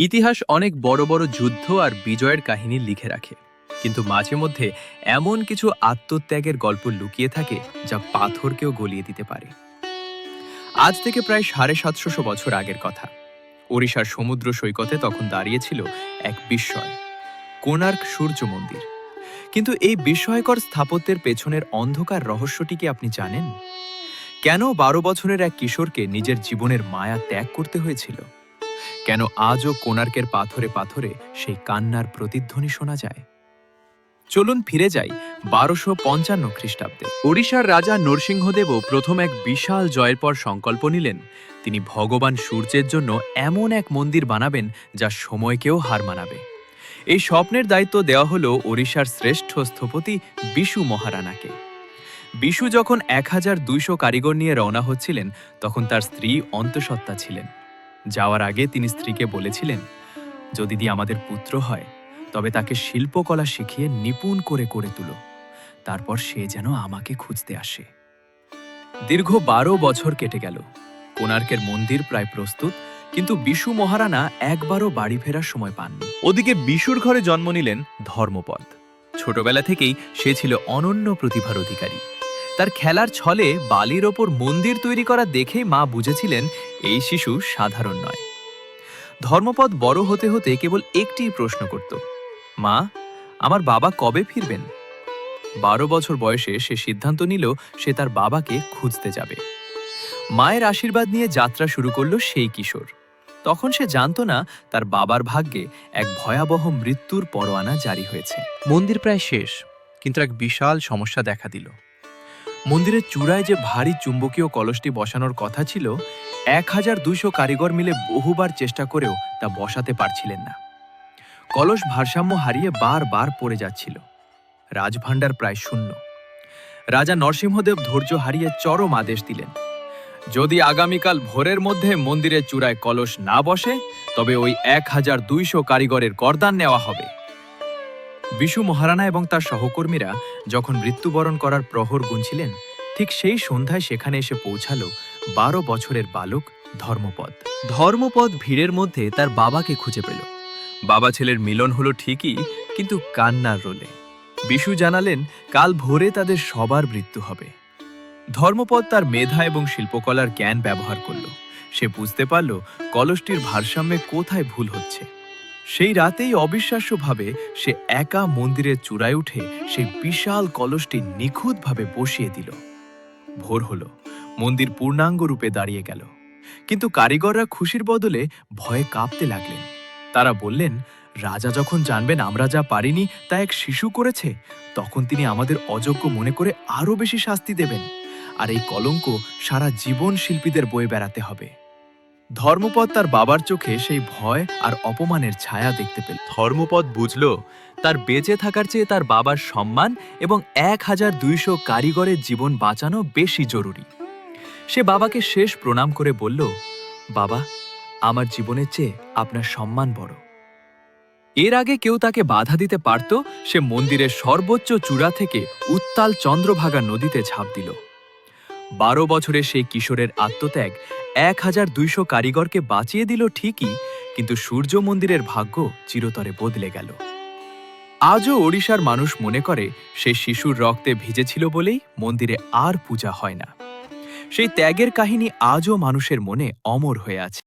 ইতিহাস অনেক বড় বড় যুদ্ধ আর বিজয়ের কাহিনী লিখে রাখে। কিন্তু মাঝে মধ্যে এমন কিছু আত্মত্যাগের গল্প লুকিয়ে থাকে যা পাথরকেও গলিয়ে দিতে পারে। আজ থেকে প্রায় সাড়ে সাতশো বছর আগের কথা। ওড়িশার সমুদ্র সৈকতে তখন দাঁড়িয়েছিল এক বিস্ময়, কোণার্ক সূর্য মন্দির। কিন্তু এই বিস্ময়কর স্থাপত্যের পেছনের অন্ধকার রহস্যটি কি আপনি জানেন? কেন বারো বছরের এক কিশোরকে নিজের জীবনের মায়া ত্যাগ করতে হয়েছিল? কেন আজও কোণার্কের পাথরে পাথরে সেই কান্নার প্রতিধ্বনি শোনা যায়? চলুন ফিরে যাই বারোশো পঞ্চান্ন খ্রিস্টাব্দে। ওড়িশার রাজা নরসিংহদেবও প্রথম এক বিশাল জয়ের পর সংকল্প নিলেন। তিনি ভগবান সূর্যের জন্য এমন এক মন্দির বানাবেন যা সময়কেও হার মানাবে। এই স্বপ্নের দায়িত্ব দেওয়া হলো ওড়িশার শ্রেষ্ঠ স্থপতি বিশু মহারানাকে। বিশু যখন এক হাজার দুইশো কারিগর নিয়ে রওনা হচ্ছিলেন, তখন তার স্ত্রী অন্তঃসত্ত্বা ছিলেন। যাওয়ার আগে তিনি স্ত্রীকে বলেছিলেন, যদি দি আমাদের পুত্র হয়, তবে তাকে শিল্পকলা শিখিয়ে নিপুণ করে করে তুলো। তারপর সে যেন আমাকে খুঁজতে আসে। দীর্ঘ বারো বছর কেটে গেল। কোণার্কের মন্দির প্রায় প্রস্তুত, কিন্তু বিশু মহারানা একবারও বাড়ি ফেরার সময় পাননি। ওদিকে বিশুর ঘরে জন্ম নিলেন ধর্মপদ। ছোটবেলা থেকেই সে ছিল অনন্য প্রতিভার অধিকারী। তার খেলার ছলে বালির ওপর মন্দির তৈরি করা দেখেই মা বুঝেছিলেন এই শিশু সাধারণ নয়। ধর্মপদ বড় হতে হতে কেবল একটিই প্রশ্ন করত, মা, আমার বাবা কবে ফিরবেন? বারো বছর বয়সে সে সিদ্ধান্ত নিল সে তার বাবাকে খুঁজতে যাবে। মায়ের আশীর্বাদ নিয়ে যাত্রা শুরু করল সেই কিশোর। তখন সে জানতো না তার বাবার ভাগ্যে এক ভয়াবহ মৃত্যুর পরোয়ানা জারি হয়েছে। মন্দির প্রায় শেষ, কিন্তু এক বিশাল সমস্যা দেখা দিল। মন্দিরের চূড়ায় যে ভারী চুম্বকীয় কলসটি বসানোর কথা ছিল এক হাজার দুইশো কারিগর মিলে বহুবার চেষ্টা করেও তা বসাতে পারছিলেন না। কলস ভারসাম্য হারিয়ে বারবার পড়ে যাচ্ছিল। রাজভাণ্ডার প্রায় শূন্য। রাজা নরসিংহদেব ধৈর্য হারিয়ে চরম আদেশ দিলেন। যদি আগামীকাল ভোরের মধ্যে মন্দিরের চূড়ায় কলস না বসে, তবে ওই এক হাজার দুইশো কারিগরের করদান নেওয়া হবে। বিশু মহারানা এবং তার সহকর্মীরা যখন মৃত্যুবরণ করার প্রহর গুনছিলেন, ঠিক সেই সন্ধ্যায় সেখানে এসে পৌঁছালো বারো বছরের বালক ধর্মপদ। ধর্মপদ ভিড়ের মধ্যে তার বাবাকে খুঁজে পেল। বাবা ছেলের মিলন হলো ঠিকই, কিন্তু কান্নার রোলে। বিশু জানালেন, কাল ভোরে তাদের সবার মৃত্যু হবে। ধর্মপদ তার মেধা এবং শিল্পকলার জ্ঞান ব্যবহার করল। সে বুঝতে পারল, কলসটির ভারসাম্যে কোথায় ভুল হচ্ছে। সেই রাতেই অবিশ্বাস্যভাবে সে একা মন্দিরের চূড়ায় উঠে সেই বিশাল কলসটি নিখুঁতভাবে বসিয়ে দিল। ভোর হলো। মন্দির পূর্ণাঙ্গ রূপে দাঁড়িয়ে গেল। কিন্তু কারিগররা খুশির বদলে ভয়ে কাঁপতে লাগলেন। তারা বললেন, রাজা যখন জানবেন আমরা যা পারিনি তা এক শিশু করেছে, তখন তিনি আমাদের অযোগ্য মনে করে আরও বেশি শাস্তি দেবেন। আর এই কলঙ্ক সারা জীবন শিল্পীদের বয়ে বেড়াতে হবে। ধর্মপদ তার বাবার চোখে সেই ভয় আর অপমানের ছায়া দেখতে পেল। ধর্মপদ বুঝল, তার বেঁচে থাকার চেয়ে তার বাবার সম্মান এবং এক হাজার দুইশো কারিগরের জীবন বাঁচানো বেশি জরুরি। সে বাবাকে শেষ প্রণাম করে বলল, বাবা, আমার জীবনের চেয়ে আপনার সম্মান বড়। এর আগে কেউ তাকে বাধা দিতে পারত, সে মন্দিরের সর্বোচ্চ চূড়া থেকে উত্তাল চন্দ্রভাগা নদীতে ঝাঁপ দিল। বারো বছরে সেই কিশোরের আত্মত্যাগ এক হাজার দুইশো কারিগরকে বাঁচিয়ে দিল ঠিকই, কিন্তু সূর্য মন্দিরের ভাগ্য চিরতরে বদলে গেল। আজও ওড়িশার মানুষ মনে করে, সে শিশুর রক্তে ভিজেছিল বলেই মন্দিরে আর পূজা হয় না। সেই ত্যাগের কাহিনী আজও মানুষের মনে অমর হয়ে আছে।